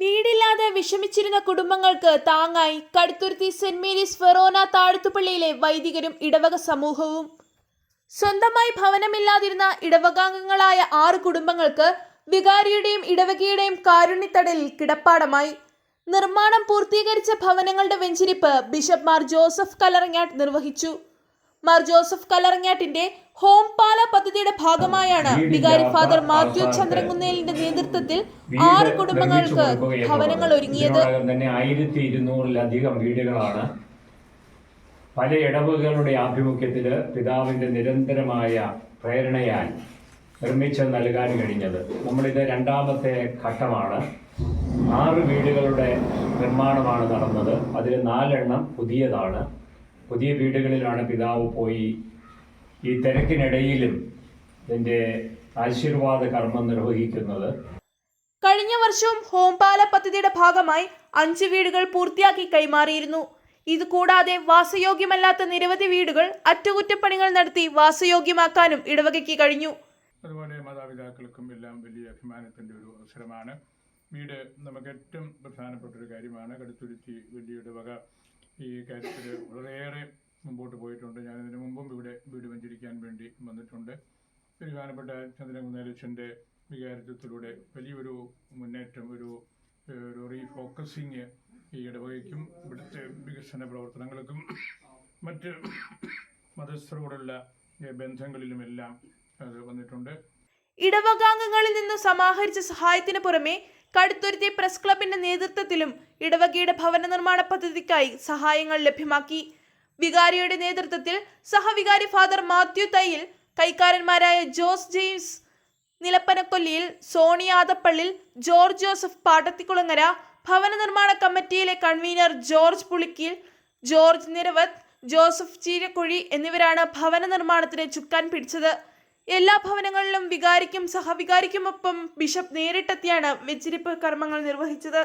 വീടില്ലാതെ വിഷമിച്ചിരുന്ന കുടുംബങ്ങൾക്ക് താങ്ങായി കടുത്തുരുത്തി സെന്റ് മേരീസ് ഫെറോന താഴ്ത്തുപള്ളിയിലെ വൈദികരും ഇടവക സമൂഹവും. സ്വന്തമായി ഭവനമില്ലാതിരുന്ന ഇടവകാംഗങ്ങളായ ആറ് കുടുംബങ്ങൾക്ക് വികാരിയുടെയും ഇടവകയുടെയും കാരുണ്യത്തടലിൽ കിടപ്പാടമായി. നിർമ്മാണം പൂർത്തീകരിച്ച ഭവനങ്ങളുടെ വെഞ്ചിരിപ്പ് ബിഷപ്പ് മാർ ജോസഫ് കലറങ്ങാട്ട് നിർവഹിച്ചു. മാർ ജോസഫ് കലറങ്ങാട്ടിന്റെ ഹോം പാല പദ്ധതിയുടെ ഭാഗമായാണ് വികാരി ഫാദർ മാത്യു ചന്ദ്രകുന്നേലിന്റെ നേതൃത്വത്തിൽ ആറ് കുടുംബങ്ങൾക്ക് ഭവനങ്ങൾ ഒരുങ്ങിയത്. തന്നെ ആയിരത്തി ഇരുന്നൂറിലധികം വീടുകളാണ്. പല ഇടവകകളുടെ ആഭിമുഖ്യത്തിൽ പിതാവിന്റെ നിരന്തരമായ പ്രേരണയാൽ നിർമ്മിച്ച് നൽകാൻ കഴിഞ്ഞത്. നമ്മളിത് രണ്ടാമത്തെ ഘട്ടമാണ്. ആറ് വീടുകളുടെ നിർമ്മാണമാണ് നടന്നത്. അതിൽ നാലെണ്ണം പുതിയതാണ്. പുതിയ വീടുകളിലാണ് പിതാവ് പോയി ഈ തിരക്കിനിടയിലും ഇതിന്റെ ആശീർവാദ കർമ്മം നിർവഹിക്കുന്നത്. കഴിഞ്ഞ വർഷവും ഹോംപാല പദ്ധതിയുടെ ഭാഗമായി അഞ്ച് വീടുകൾ പൂർത്തിയാക്കി കൈമാറിയിരുന്നു. ഇത് കൂടാതെ വാസയോഗ്യമല്ലാത്ത നിരവധി വീടുകൾ അറ്റകുറ്റപ്പണികൾ നടത്തി വാസയോഗ്യമാക്കാനും ഇടവകയ്ക്ക് കഴിഞ്ഞു. അതുപോലെ മാതാപിതാക്കൾക്കും എല്ലാം വലിയ അഭിമാനത്തിന്റെ ഒരു അവസരമാണ്. വീട് നമുക്ക് ഏറ്റവും പ്രധാനപ്പെട്ട ഒരു കാര്യമാണ്. കടുത്തുരുത്തി വലിയ ഇടവക. ഈ കാര്യത്തിൽ വളരെയേറെ മുമ്പോട്ട് പോയിട്ടുണ്ട്. ഞാൻ ഇതിനു മുമ്പും ഇവിടെ വീട് വഞ്ചരിക്കാൻ വേണ്ടി വന്നിട്ടുണ്ട്. ബഹുമാനപ്പെട്ട ചന്ദ്രകുന്നേലച്ചന്റെ വികാരത്വത്തിലൂടെ വലിയൊരു മുന്നേറ്റം ഒരു ഒരു റീഫോക്കസിങ് ഈ ഇടവകയ്ക്കും ഇവിടുത്തെ വികസന പ്രവർത്തനങ്ങൾക്കും മറ്റ് മതസ്ഥരോടുള്ള ബന്ധങ്ങളിലുമെല്ലാം അത് വന്നിട്ടുണ്ട്. ഇടവകാംഗങ്ങളിൽ നിന്ന് സമാഹരിച്ച സഹായത്തിന് പുറമെ കടുത്തുരുത്തി പ്രസ് ക്ലബിന്റെ നേതൃത്വത്തിലും ഇടവകയുടെ ഭവന നിർമ്മാണ പദ്ധതിക്കായി സഹായങ്ങൾ ലഭ്യമാക്കി. വികാരിയുടെ നേതൃത്വത്തിൽ സഹവികാരി father Mathew Thayyil കൈക്കാരന്മാരായ Jose James Nilappanakolliyil Sony Adappallil George Joseph Pattathikulangara ഭവന നിർമ്മാണ കമ്മിറ്റിയിലെ convener George Pulickal George Niravath Joseph Cheerakuzhi എന്നിവരാണ് ഭവന നിർമ്മാണത്തിന് ചുക്കാൻ പിടിച്ചത്. എല്ലാ ഭവനങ്ങളിലും വികാരിക്കും സഹവികാരിക്കുമൊപ്പം ബിഷപ്പ് നേരിട്ടെത്തിയാണ് വെച്ചിരിപ്പ് കർമ്മങ്ങൾ നിർവഹിച്ചത്.